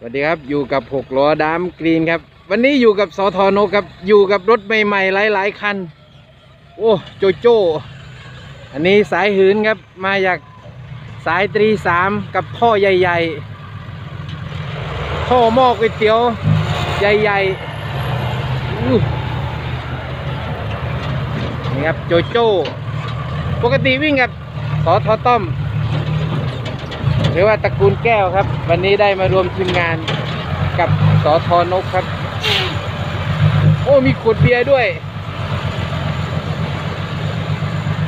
สวัสดีครับอยู่กับหกล้อดามกรีนครับ วันนี้อยู่กับสอทอนกครับอยู่กับรถใหม่ๆหลายๆคัน โอ้โจโจ อันนี้สายหืนครับมาจากสายตรีสามกับท่อใหญ่ๆท่อหม้อก๋วยเตี๋ยวใหญ่ๆนี่ครับโจโจ ปกติวิ่งกับสอทอต้อม หรือว่าตระกูลแก้วครับ วันนี้ได้มารวมทีมงานกับสอทอนกครับ โอ้มีขวดเบียร์ด้วย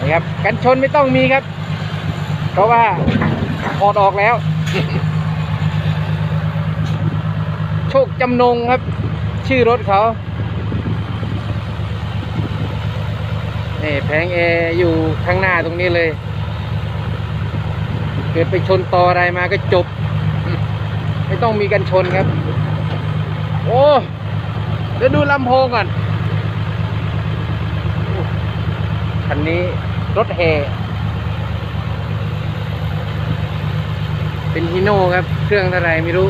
นะครับกันชนไม่ต้องมีครับ เพราะว่าถอดออกแล้ว โชคจำนงครับ ชื่อรถเขาเนี่แผงแอร์อยู่ข้างหน้าตรงนี้เลย เกิดไปชนต่ออะไรมาก็จบ ไม่ต้องมีกันชนครับ โอ้เดี๋ยวดูลำโพงก่อนคันนี้รถแห่เป็นฮิโน่ครับ เครื่องเท่าไรไม่รู้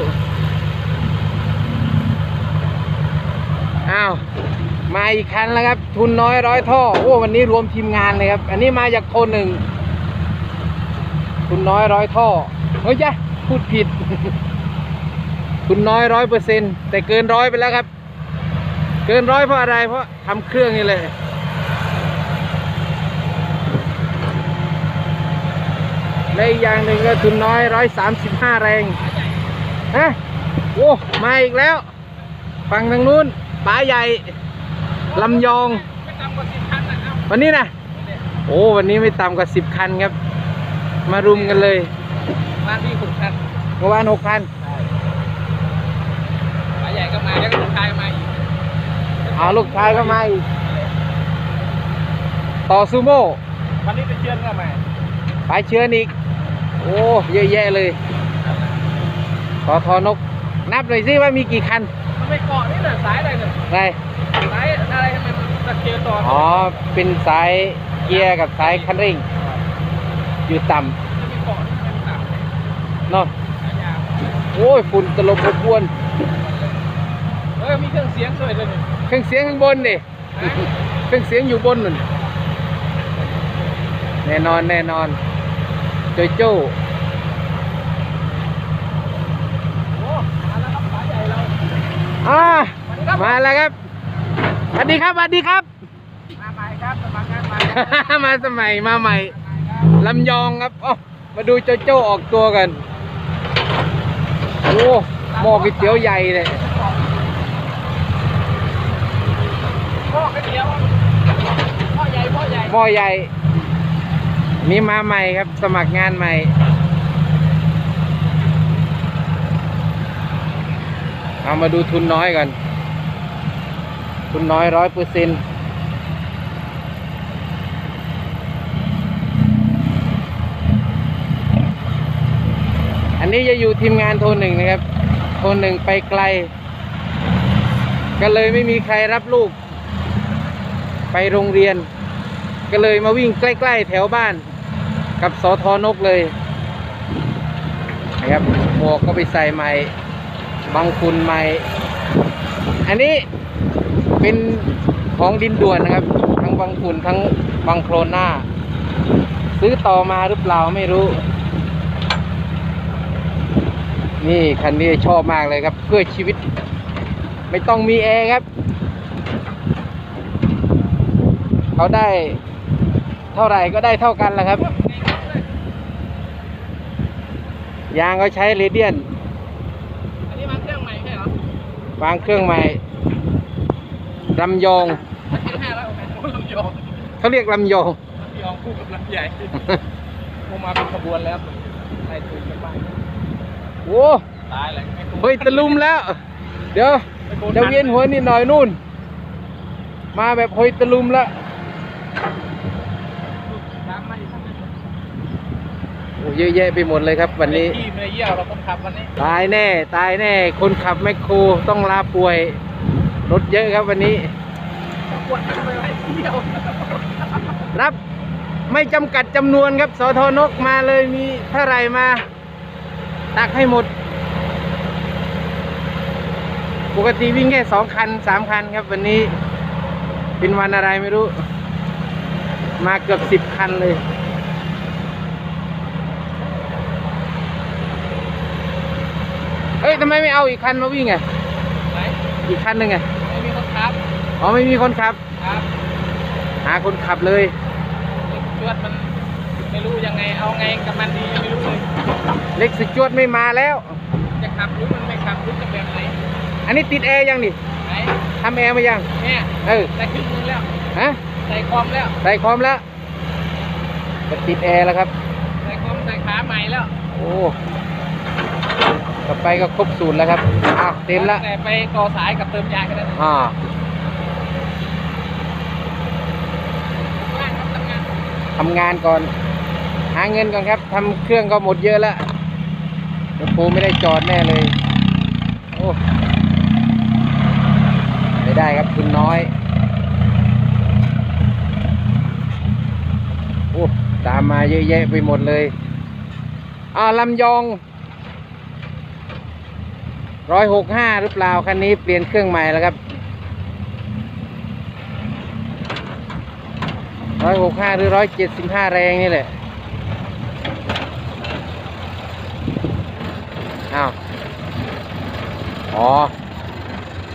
อ้าว มาอีกคันแล้วครับ ทุนน้อยร้อยท่อ โอ้ วันนี้รวมทีมงานเลยครับ อันนี้มาจากโทนหนึ่ง คุณน้อยร้อยท่อเฮ้ยจ้ะพูดผิด คุณน้อยร้อยเปอร์เซ็นแต่เกินร้อยไปแล้วครับ เกินร้อยเพราะอะไร เพราะทำเครื่องนี่เลยและอีกอย่างหนึ่งก็ทุนน้อยร้อยสามสิบห้าแรงฮะโอ้มาอีกแล้ว ฝั่งทางนู้นป๋าใหญ่ลำยอง วันนี้นะโอ้ วันนี้ไม่ต่ำกว่าสิบคันครับ มารุมกันเลยบ้านพี่ขุนคันเมื่อวานหกพันป้าใหญ่ก็มาแล้วก็ลูกชายก็มาอีกเอาลูกชายก็มาอีก ต่อซูโม่วันนี้เป็นเชือนก็มาไปเชื้อนอีก โอ้เยอะแยะเลยขอทอนก นับหน่อยสิว่ามีกี่คัน มันไม่เกาะนี่เลยสายอะไรเนี่ยไรสายอะไรทำไมมันตะเกียบต่ออ๋อ เป็นสายเกียร์กับสายคันเร่ง อยู่ต่มันไม่เกาะนี่มันต่ำำเนาะสายยาวโอ้ยฝุ่นตลบอบอวนเออมีเครื่องเสียงด้วยเลยนี่เครื่องเสียงข้างบนดิเครื่องเสียงอยู่บนนู่นแน่นอนแน่นอนโจโจ้โอ้มาแล้วครับป้าใหญ่เราอ่าสวัสดีครับมาแล้วครับสวัสดีครับสวัสดีครับ มาใหม่ครับสมัครงานใหม่มาสมัยมาใหม่ ลำยองครับอ๋อมาดูโจโจ้ออกตัวกัน โอ้หม้อก๋วยเตี๋ยวใหญ่เลยพ่อก๋วยเตี๋ยวพ่อใหญ่พ่อใหญ่หม้อใหญ่ นี่มาใหม่ครับ สมัครงานใหม่เอามาดูทุนน้อยกัน ทุนน้อยร้อยเปอร์เซ็นต์ นนี้จะอยู่ทีมงานโทนหนึ่งนะครับ โทนหนึ่งไปไกล ก็เลยไม่มีใครรับลูก ไปโรงเรียน ก็เลยมาวิ่งใกล้ ๆ แถวบ้าน กับสอทอนกเลยนะครับหมวกก็ไปใส่ใหม่บางคุณใหม่ อันนี้เป็นของดินด่วนนะครับ ทั้งบางคุณทั้งบางโครน่าซื้อต่อมาหรือเปล่าไม่รู้ นี่คันนี้ชอบมากเลยครับ เพื่อชีวิต ไม่ต้องมีแอร์ครับ เขาได้ เท่าไหร่ก็ได้เท่ากันแหละครับ ยางเขาใช้เรเดียนอันนี้มาเครื่องใหม่ใช่เหรอวางเครื่องใหม่ลำยองถ้าเครื่องห้าร้อยโอเคโอ้ลำยองเขาเรียกลำยองลำยองคู่กับลำใหญ่คงมาเป็นขบวนแล้วใส่ถุงกันไป โอ้ตายเลยไม่คุ้มเฮ้ยตะลุมแล้ว เดี๋ยวเดี๋ยวเวียนหัวนิดหน่อยนู่น มาแบบเฮ้ยตะลุมแล้วตามมาอีกครับโอ้เยอะแยะไปหมดเลยครับวันนี้ที่เมย์เยี่ยวเราคนขับวันนี้ ตายแน่ ตายแน่ คนขับแมคโครต้องลาป่วย รถเยอะครับวันนี้ปวดกันไปไว้เที่ยวรับไม่จำกัดจำนวนครับสอทอนกมาเลยมีเท่าไหร่มา ตักให้หมด ปกติวิ่งแค่สองคันสามคันครับ วันนี้เป็นวันอะไรไม่รู้ มาเกือบสิบคันเลยเอ้ยทำไมไม่เอาอีกคันมาวิ่งอะไหนอีกคันหนึ่งอะไม่มีคนขับ อ๋อไม่มีคนขับ ครับ หาคนขับเลยชวดมัน ไม่รู้ยังไงเอาไงกับมันดียังไม่รู้เลยเล็กสจวดไม่มาแล้ว จะขับหรือมันไม่ขับหรือจะแบบไหนอันนี้ติดแอร์ยังดิไหนทำแอร์มายังเนี่ยเออใส่ครึ่งนึงแล้วฮะใส่คอมแล้วใส่คอมแล้วจะติดแอร์แล้วครับใส่คอมใส่ขาใหม่แล้วโอ้ต่อไปก็ครบสูตรแล้วครับอ้าวเต็มละแต่ไปต่อสายกับเติมยางกันได้อ่าว่างครับทำงานทำงานก่อน หาเงินก่อนครับทำเครื่องก็หมดเยอะแล้วเดี๋ยวปูไม่ได้จอดแน่เลย โอ้ไม่ได้ครับทุนน้อย โอ้ตามมาเยอะแยะไปหมดเลย อ่าลำยองร้อยหกห้าหรือเปล่าคันนี้เปลี่ยนเครื่องใหม่แล้วครับร้อยหกห้าหรือร้อยเจ็ดสิบห้าแรงนี่แหละ อ้าว อ๋อ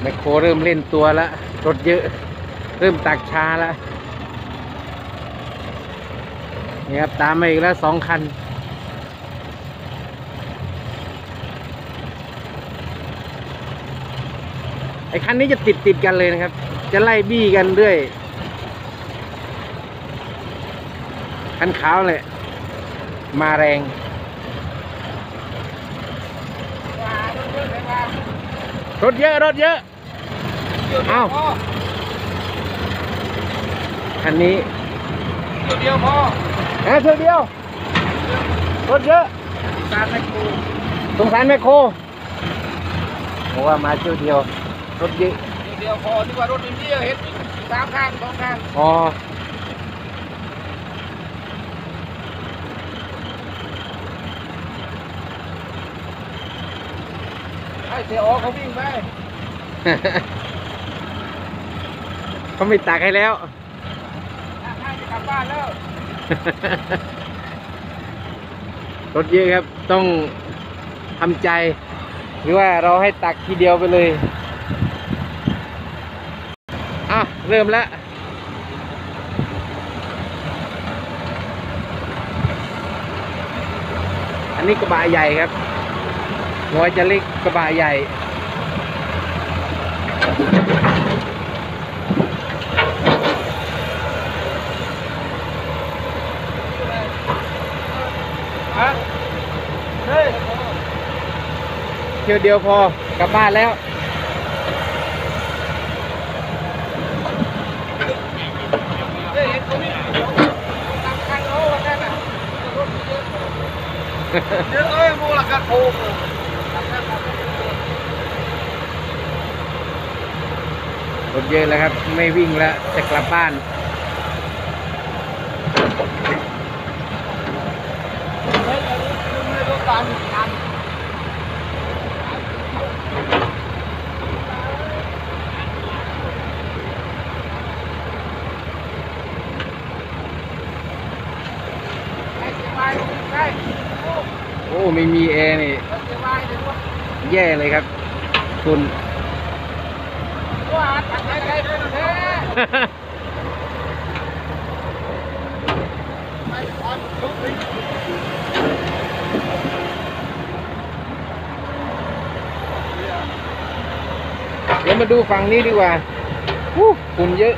ไมคโครเริ่มเล่นตัวแล้วรถเยอะ เริ่มตักชาแล้วนี่ครับ ตามมาอีกแล้วสองคัน ไอ้คันนี้จะติดติดกันเลยนะครับ จะไล่บี้กันเรื่อยคันขาวเลยมาแรง รถเยอะรถเยอะเอ้าคันนี้ตัวเดียวพอแค่เท่าเดียว รถเยอะการไม่คูสงสารแมคโครบอกว่ามาเที่ยวเดียว รถเยอะตัวเดียวพอที่ว่ารถอินเดียเห็นสามข้างสองข้างอ๋อ ให้เสียออเขาวิ่งไปเขาไม่ตักให้แล้วให้จะกลับบ้านแล้ว รถเยอะครับ ต้องทำใจ หรือว่าเราให้ตักทีเดียวไปเลยอะเริ่มแล้วอันนี้กระบะใหญ่ครับ หัวจะเล็กกระบะใหญ่ฮะเฮ้ยเที่ยวเดียวพอกลับบ้านแล้วเฮ้ยเห็นเขาวิ่งตามคันเขาว่าแค่น่ะรถเยอะเยอะเอ้ยมูลค่าโคก รถเยอะแล้วครับ ไม่วิ่งแล้วจะกลับบ้าน โอ้ ไม่มีแอร์นี่ยแย่เลยครับ คุณ เดี๋ยวมาดูฝั่งนี้ดีกว่าวู้ฝุ่นเยอะ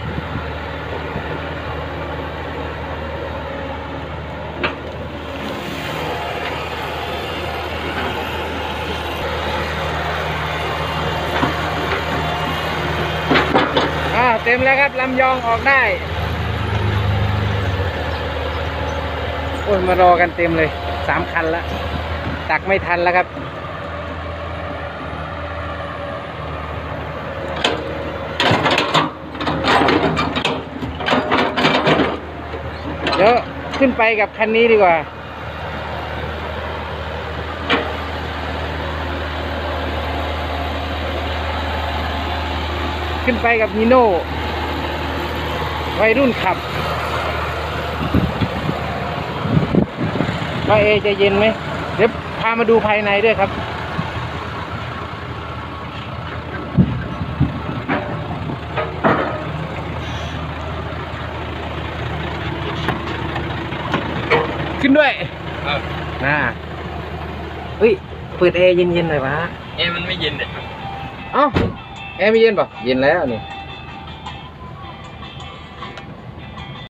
เต็มแล้วครับลำยองออกได้โอ้ยมารอกันเต็มเลยสามคันละตักไม่ทันแล้วครับเดี๋ยวขึ้นไปกับคันนี้ดีกว่า ขึ้นไปกับนีโน่วัยรุ่นขับว่าเอจะเย็นไหมเดี๋ยวพามาดูภายในด้วยครับ ขึ้นด้วยครับน่าเฮ้ย เปิดแอร์เย็นๆหน่อยวะเอ๊ะมันไม่เย็นเลยเอ้า แอร์ไม่เย็นป่ะเย็นแล้วนี่